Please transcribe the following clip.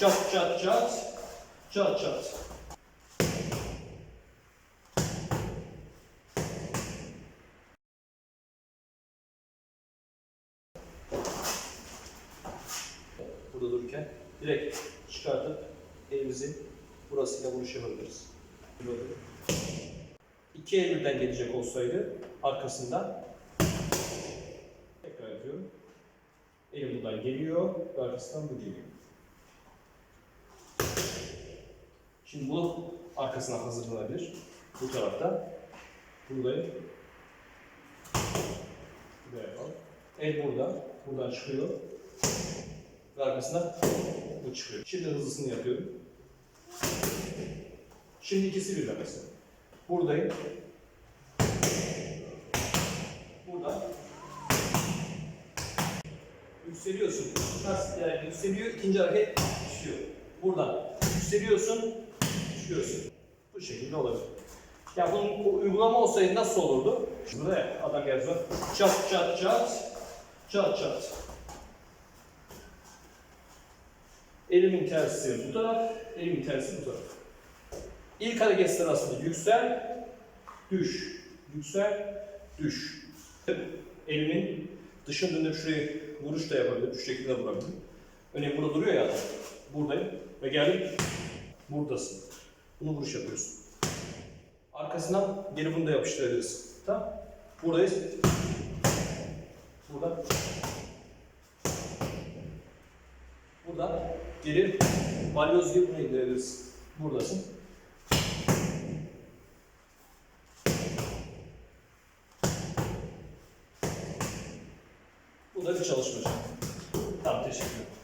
Çat çat çat. Çat çat. Burada dururken direkt çıkartıp elimizin burasıyla vuruş yapabiliriz. İki el birden gelecek olsaydı arkasından tekrar yapıyorum. Elim buradan geliyor arkasından bu geliyor. Şimdi bu arkasına hazırlanabilir. Bu tarafta. Buradayım. Buraya yapalım. El burada. Buradan çıkıyor. Ve arkasından bu çıkıyor. Şimdi hızlısını yapıyorum. Şimdi ikisi birden mesela. Buradayım. Burada. Yükseliyorsun. Nasıl yani yükseliyor, ikinci hareket düşüyor. Buradan yükseliyorsun, düşüyorsun. Bu şekilde olabilir. Ya bunun bu uygulama olsaydı nasıl olurdu? Burada adam sonra çat çat çat, çat çat. Elimin tersi bu taraf, elimin tersi bu taraf. İlk hareket sırasında yüksel, düş, yüksel, düş. Elimin dışına dönüp şurayı vuruş da yapabilirim, şu şekilde vurabilirim. Örneğin burada duruyor ya. Buradayım ve geldim, buradasın. Bunu vuruş yapıyorsun. Arkasından geri bunu da yapıştırabiliriz. Tamam? Buradayız. Burada. Burada geri balyoz gibi bunu indirebiliriz. Buradasın. Bu da bir çalışma. Tamam teşekkür ederim.